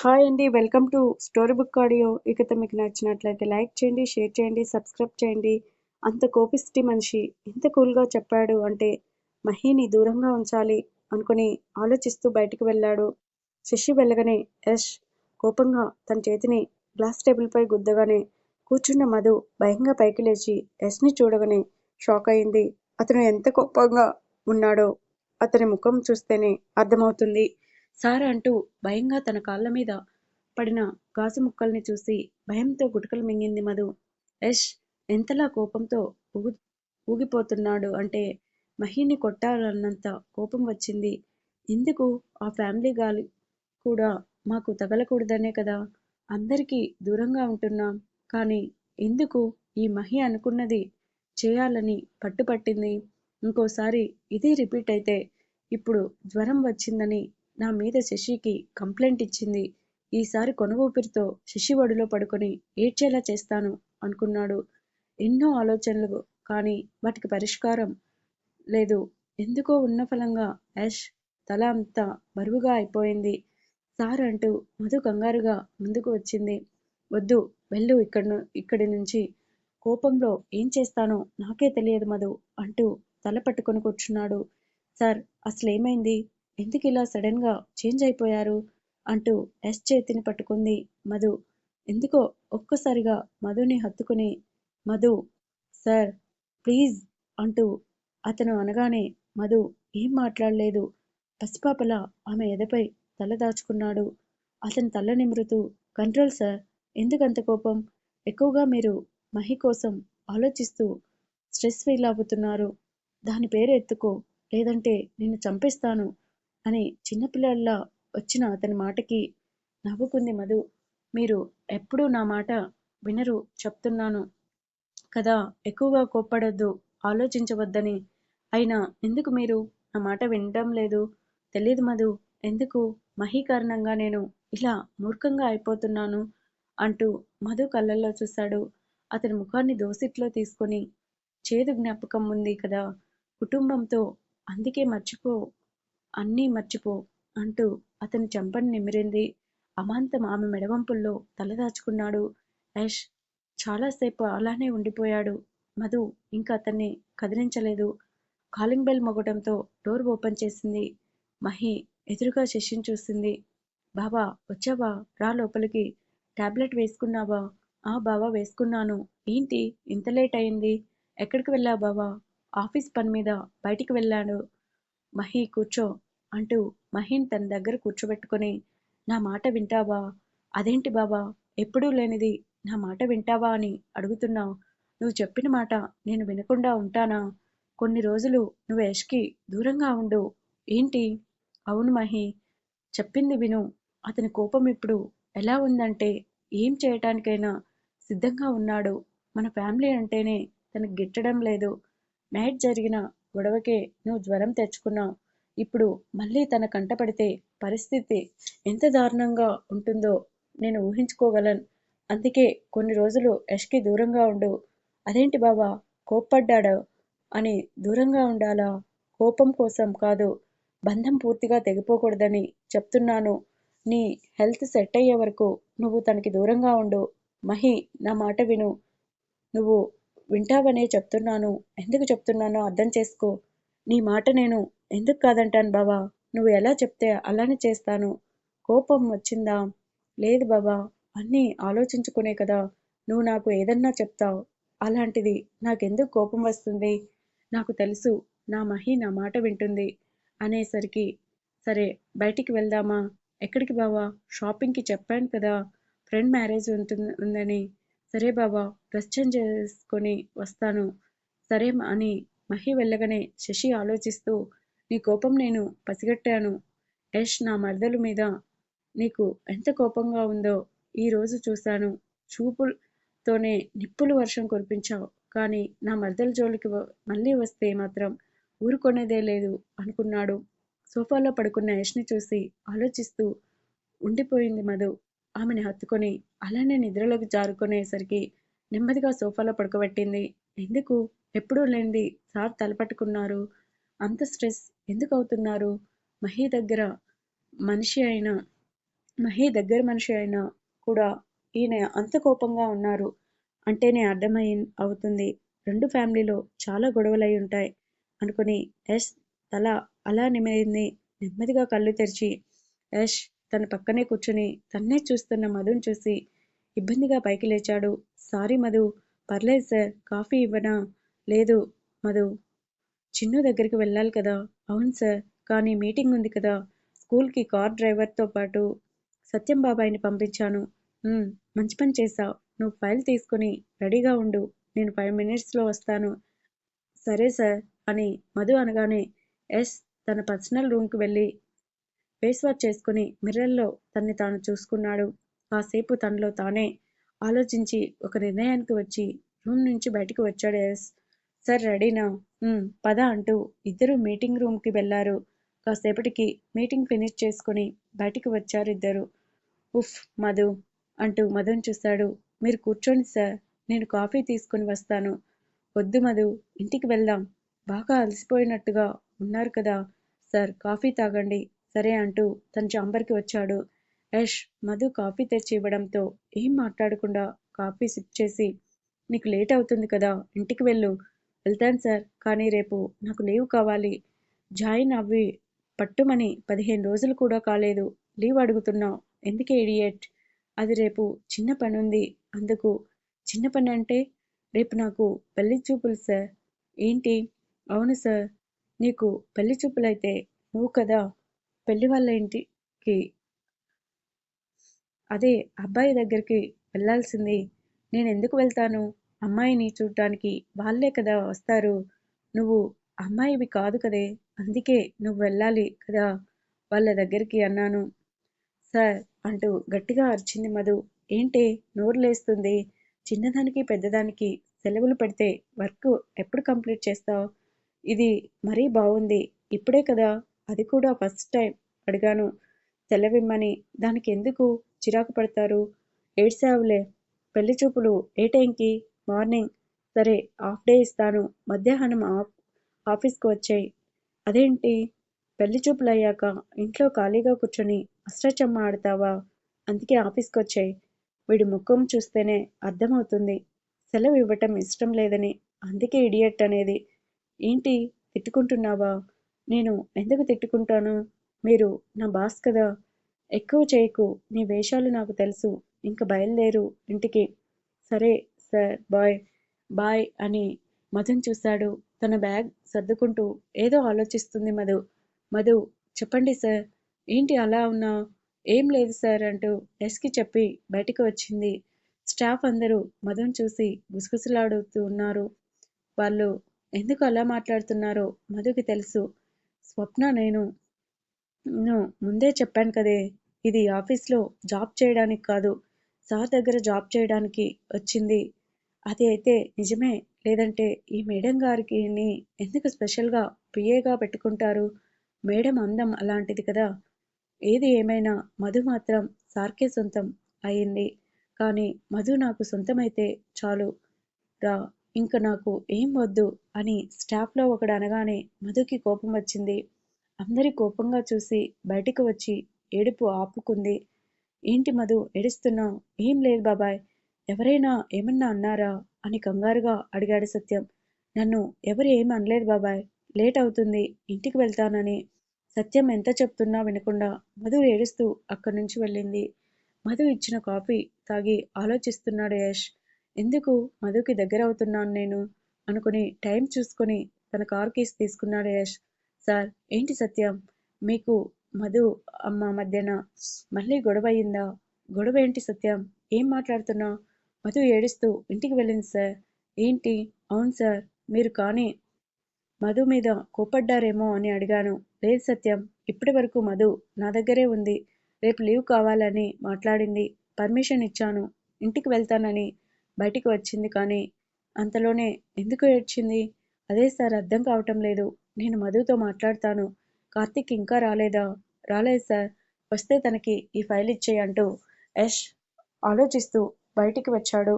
Hi అండి welcome to story book audio. ఈ కథ మీకు నచ్చినట్లయితే లైక్ చేయండి షేర్ చేయండి సబ్స్క్రైబ్ చేయండి. అంత కోపిస్టి మనిషి ఎంత కూల్గా చెప్పాడు అంటే మహిని దూరంగా ఉంచాలి అనుకుని ఆలోచిస్తూ బయటకు వెళ్ళాడు. శశి వెళ్ళగానే యష్ కోపంగా తన చేతిని గ్లాస్ టేబుల్పై గుద్దగానే కూర్చున్న మధు భయంగా పైకి లేచి యష్ని చూడగానే షాక్ అయింది. అతను ఎంత కోపంగా ఉన్నాడో అతని ముఖం చూస్తేనే అర్థమవుతుంది. సార్ అంటూ భయంగా తన కాళ్ళ మీద పడిన గాసు ముక్కల్ని చూసి భయంతో గుటకలు మింగింది మధు. యష్ ఎంతలా కోపంతో ఊగు ఊగిపోతున్నాడు అంటే మహిని కొట్టాలన్నంత కోపం వచ్చింది. ఎందుకు? ఆ ఫ్యామిలీ గాలి కూడా మాకు తగలకూడదనే కదా? అందరికీ దూరంగా ఉంటున్నాం. కానీ ఎందుకు ఈ మహి అనుకున్నది చేయాలని పట్టుపట్టింది? ఇంకోసారి ఇదే రిపీట్ అయితే ఇప్పుడు జ్వరం వచ్చిందని నా మీద శశికి కంప్లైంట్ ఇచ్చింది. ఈసారి కొన ఊపిరితో శశి ఒడిలో పడుకొని ఏడ్చేలా చేస్తాను అనుకున్నాడు. ఎన్నో ఆలోచనలు కానీ వాటికి పరిష్కారం లేదు. ఎందుకో ఉన్న ఫలంగా యాష్ తల అంతా బరువుగా అయిపోయింది. సార్ అంటూ మధు కంగారుగా ముందుకు వచ్చింది. వద్దు వెళ్ళు ఇక్కడ ఇక్కడి నుంచి. కోపంలో ఏం చేస్తానో నాకే తెలియదు మధు అంటూ తల పట్టుకొని కూర్చున్నాడు. సార్ అసలేమైంది? ఎందుకు ఇలా సడన్గా చేంజ్ అయిపోయారు? అంటూ ఎస్ చేతిని పట్టుకుంది మధు. ఎందుకో ఒక్కసారిగా మధుని హత్తుకుని మధు సార్ ప్లీజ్ అంటూ అతను అనగానే మధు ఏం మాట్లాడలేదు. పసిపాపల ఆమె ఎదపై తల దాచుకున్నాడు. అతను తల నిమురుతూ కంట్రోల్ సార్. ఎందుకంత కోపం? ఎక్కువగా మీరు మహి కోసం ఆలోచిస్తూ స్ట్రెస్ ఫీల్ అవుతున్నారు. దాని పేరు ఎత్తుకో. లేదంటే నిన్ను చంపేస్తాను. అని చిన్నపిల్లల్లా వచ్చిన అతని మాటకి నవ్వుకుంది మధు. మీరు ఎప్పుడూ నా మాట వినరు చెప్తున్నాను కదా. ఎక్కువగా కోప్పడొద్దు ఆలోచించవద్దని. అయినా ఎందుకు మీరు నా మాట వినడం లేదు? తెలియదు మధు. ఎందుకు? మహి కారణంగా నేను ఇలా మూర్ఖంగా అయిపోతున్నాను అంటూ మధు కళ్ళల్లో చూశాడు. అతని ముఖాన్ని దోసిట్లో తీసుకొని చేదు జ్ఞాపకం ఉంది కదా. కుటుంబంతో అందుకే మర్చిపో అన్నీ మర్చిపో అంటూ అతని చెంపని నిమిరింది. అమాంతం ఆమె మెడవంపుల్లో తలదాచుకున్నాడు యష్ చాలాసేపు అలానే ఉండిపోయాడు. మధు ఇంకా అతన్ని కదిలించలేదు. కాలింగ్ బెల్ మొగటంతో డోర్ ఓపెన్ చేసింది. మహి ఎదురుగా శశిని చూసింది. బాబా వచ్చావా? రా లోపలికి. టాబ్లెట్ వేసుకున్నావా? ఆ బావా వేసుకున్నాను. ఏంటి? ఇంత లేట్ అయింది. ఎక్కడికి వెళ్ళావు బావా? ఆఫీస్ పని మీద బయటికి వెళ్ళాడు. మహి కూర్చో అంటూ మహిన్ తన దగ్గర కూర్చోబెట్టుకొని నా మాట వింటావా? అదేంటి బాబా? ఎప్పుడూ లేనిది నా మాట వింటావా అని అడుగుతున్నావు. నువ్వు చెప్పిన మాట నేను వినకుండా ఉంటానా? కొన్ని రోజులు నువ్వు యష్కి దూరంగా ఉండు. ఏంటి? అవును మహి చెప్పింది విను. అతని కోపం ఇప్పుడు ఎలా ఉందంటే ఏం చేయటానికైనా సిద్ధంగా ఉన్నాడు. మన ఫ్యామిలీ అంటేనే తనకు గిట్టడం లేదు. నైట్ జరిగిన గొడవకే నువ్వు జ్వరం తెచ్చుకున్నావు. ఇప్పుడు మళ్ళీ తన కంటపడితే పరిస్థితి ఎంత దారుణంగా ఉంటుందో నేను ఊహించుకోగలను. అందుకే కొన్ని రోజులు యష్కి దూరంగా ఉండు. అదేంటి బాబా కోప్పడ్డాడు అని దూరంగా ఉండాలా? కోపం కోసం కాదు బంధం పూర్తిగా తెగిపోకూడదని చెప్తున్నాను. నీ హెల్త్ సెట్ అయ్యే వరకు నువ్వు తనకి దూరంగా ఉండు. మహి నా మాట విను. నువ్వు వింటావనే చెప్తున్నాను. ఎందుకు చెప్తున్నానో అర్థం చేసుకో. నీ మాట నేను ఎందుకు కాదంటాను బాబా నువ్వు ఎలా చెప్తే అలానే చేస్తాను. కోపం వచ్చిందా? లేదు బాబా అన్నీ ఆలోచించుకునే కదా. నువ్వు నాకు ఏదన్నా చెప్తావు. అలాంటిది నాకెందుకు కోపం వస్తుంది? నాకు తెలుసు. నా మహి నా మాట వింటుంది అనేసరికి సరే బయటికి వెళ్దామా? ఎక్కడికి బావా? షాపింగ్కి చెప్పాను కదా. ఫ్రెండ్ మ్యారేజ్ ఉంటుంది ఉందని. సరే బాబా ప్రశ్న చేసుకొని వస్తాను. సరే అని మహి వెళ్ళగానే శశి ఆలోచిస్తూ నీ కోపం నేను పసిగట్టాను. యష్ నా మరదలు మీద నీకు ఎంత కోపంగా ఉందో ఈరోజు చూశాను. చూపులతోనే నిప్పులు వర్షం కురిపించావు. కానీ నా మరదల జోలికి మళ్ళీ వస్తే మాత్రం ఊరుకునేదే లేదు అనుకున్నాడు. సోఫాలో పడుకున్న యష్ని చూసి ఆలోచిస్తూ ఉండిపోయింది మధు. ఆమెని హత్తుకొని అలానే నిద్రలోకి జారుకునేసరికి నెమ్మదిగా సోఫాలో పడుకోబెట్టింది. ఎందుకు? ఎప్పుడూ లేనిది సార్ తలపట్టుకున్నారు. అంత స్ట్రెస్ ఎందుకు అవుతున్నారు? మహి దగ్గర మనిషి అయినా మహి దగ్గర మనిషి అయినా కూడా ఈయన అంత కోపంగా ఉన్నారు అంటేనే అర్థమై అవుతుంది. రెండు ఫ్యామిలీలో చాలా గొడవలై ఉంటాయి అనుకుని యష్ తల అలా నిమిరింది నెమ్మదిగా కళ్ళు తెరిచి యష్ తన పక్కనే కూర్చుని తన్నే చూస్తున్న మధుని చూసి ఇబ్బందిగా పైకి లేచాడు. సారీ మధు పర్లేదు సార్ కాఫీ ఇవ్వనా? లేదు మధు చిన్ను దగ్గరికి వెళ్ళాలి కదా. అవును సార్ కానీ మీటింగ్ ఉంది కదా స్కూల్కి కార్ డ్రైవర్తో పాటు సత్యం బాబాయిని పంపించాను. మంచి పని చేశావు. నువ్వు ఫైల్ తీసుకుని రెడీగా ఉండు నేను ఫైవ్ మినిట్స్లో వస్తాను. సరే సార్ అని మధు అనగానే ఎస్ తన పర్సనల్ రూమ్కి వెళ్ళి ఫేస్ వాష్ చేసుకుని మిర్రర్లో తన్ని తాను చూసుకున్నాడు. కాసేపు తనలో తానే ఆలోచించి ఒక నిర్ణయానికి వచ్చి రూమ్ నుంచి బయటికి వచ్చాడు ఎస్ సార్ రెడీనా? పద అంటూ ఇద్దరు మీటింగ్ రూమ్కి వెళ్ళారు. కాసేపటికి మీటింగ్ ఫినిష్ చేసుకుని బయటికి వచ్చారు ఇద్దరు. ఉఫ్ మధు అంటూ మధుని చూశాడు. మీరు కూర్చోండి సార్ నేను కాఫీ తీసుకుని వస్తాను. వద్దు మధు ఇంటికి వెళ్దాం. బాగా అలసిపోయినట్టుగా ఉన్నారు కదా. సార్ కాఫీ తాగండి. సరే అంటూ తన చాంబర్కి వచ్చాడు. యష్ మధు కాఫీ తెచ్చి ఇవ్వడంతో ఏం మాట్లాడకుండా కాఫీ సిప్ చేసి నీకు లేట్ అవుతుంది కదా ఇంటికి వెళ్ళు. వెళ్తాను సార్ కానీ రేపు నాకు లీవ్ కావాలి. జాయిన్ అవ్వి పట్టుమని పదిహేను రోజులు కూడా కాలేదు. లీవ్ అడుగుతున్నావు. ఎందుకే ఇడియట్? అది రేపు చిన్న పని ఉంది అందుకు చిన్న పని అంటే రేపు నాకు పెళ్ళి చూపులు సార్. ఏంటి? అవును సార్. నీకు పెళ్ళి చూపులైతే నువ్వు కదా పెళ్ళి వాళ్ళ ఇంటికి. అదే అబ్బాయి దగ్గరికి వెళ్ళాల్సింది నేను ఎందుకు వెళ్తాను? అమ్మాయిని చూడటానికి వాళ్ళే కదా వస్తారు. నువ్వు అమ్మాయివి కాదు కదే అందుకే నువ్వు వెళ్ళాలి కదా వాళ్ళ దగ్గరికి అన్నాను. సార్ అంటూ గట్టిగా అరిచింది మధు. ఏంటి నోరు లేస్తుంది? చిన్నదానికి పెద్దదానికి సెలవులు పెడితే వర్క్ ఎప్పుడు కంప్లీట్ చేస్తావు? ఇది మరీ బాగుంది ఇప్పుడే కదా. అది కూడా ఫస్ట్ టైం అడిగాను. తెల్లవిమ్మని దానికి ఎందుకు చిరాకు పడతారు? ఏడ్సావులే పెళ్ళి చూపులు ఏ టైంకి మార్నింగ్. సరే హాఫ్ డే ఇస్తాను. మధ్యాహ్నం ఆఫ్ ఆఫీస్కి వచ్చాయి. అదేంటి? పెళ్ళి చూపులు అయ్యాక ఇంట్లో ఖాళీగా కూర్చొని అష్టచమ్మ ఆడతావా? అందుకే ఆఫీస్కి వచ్చాయి. వీడి ముఖం చూస్తేనే అర్థమవుతుంది. సెలవు ఇవ్వటం ఇష్టం లేదని అందుకే ఇడియట్ అనేది. ఏంటి? తిట్టుకుంటున్నావా? నేను ఎందుకు తిట్టుకుంటాను? మీరు నా బాస్ కదా. ఎక్కువ చేయకు. నీ వేషాలు నాకు తెలుసు. ఇంక బయలుదేరు ఇంటికి. సరే సార్ బాయ్ బాయ్ అని మధుని చూశాడు. తన బ్యాగ్ సర్దుకుంటూ ఏదో ఆలోచిస్తుంది మధు. మధు చెప్పండి సార్. ఏంటి అలా ఉన్నా? ఏం లేదు సార్ అంటూ ఎస్కి చెప్పి బయటికి వచ్చింది. స్టాఫ్ అందరూ మధుని చూసి గుసగుసలాడుతూ ఉన్నారు. వాళ్ళు ఎందుకు అలా మాట్లాడుతున్నారో మధుకి తెలుసు. స్వప్న నేను. ముందే చెప్పాను కదే. ఇది ఆఫీస్లో జాబ్ చేయడానికి కాదు. సార్ దగ్గర జాబ్ చేయడానికి వచ్చింది. అది అయితే నిజమే. లేదంటే ఈ మేడం గారికి ఎందుకు స్పెషల్గా పిఏగా పెట్టుకుంటారు? మేడం అందం అలాంటిది కదా. ఏది ఏమైనా మధు మాత్రం సార్కే సొంతం అయింది. కానీ మధు నాకు సొంతమైతే చాలు. రా. ఇంక నాకు ఏం వద్దు అని స్టాఫ్లో ఒకడు అనగానే మధుకి కోపం వచ్చింది. అందరి కోపంగా చూసి బయటికి వచ్చి ఏడుపు ఆపుకుంది. ఏంటి మధు ఏడుస్తున్నావు? ఏం లేదు బాబాయ్. ఎవరైనా ఏమన్నా అన్నారా? అని కంగారుగా అడిగాడు సత్యం. నన్ను ఎవరు ఏమి అనలేదు బాబాయ్. లేట్ అవుతుంది. ఇంటికి వెళ్తానని. సత్యం ఎంత చెప్తున్నా వినకుండా మధు ఏడుస్తూ అక్కడి నుంచి వెళ్ళింది. మధు ఇచ్చిన కాఫీ తాగి ఆలోచిస్తున్నాడు యష్. ఎందుకు మధుకి దగ్గర అవుతున్నాను నేను? అనుకుని టైం చూసుకొని తన కార్ కీస్ తీసుకున్నాడు యశ్ సార్ ఏంటి సత్యం? మీకు మధు అమ్మ మధ్యన మళ్ళీ గొడవ అయిందా గొడవ ఏంటి సత్యం? ఏం మాట్లాడుతున్నా మధు ఏడుస్తూ ఇంటికి వెళ్ళింది సార్. ఏంటి? అవును సార్ మీరు కానీ మధు మీద కోపడ్డారేమో అని అడిగాను. లేదు సత్యం ఇప్పటి వరకు మధు నా దగ్గరే ఉంది. రేపు లీవ్ కావాలని మాట్లాడింది. పర్మిషన్ ఇచ్చాను. ఇంటికి వెళ్తానని బయటికి వచ్చింది కానీ అంతలోనే ఎందుకు ఏడ్చింది? అదే సార్ అర్థం కావటం లేదు. నేను మధుతో మాట్లాడతాను. కార్తిక్ ఇంకా రాలేదా? రాలేదు సార్. వస్తే తనకి ఈ ఫైల్ ఇచ్చేయి అంటూ యష్ ఆలోచిస్తూ బయటికి వచ్చాడు.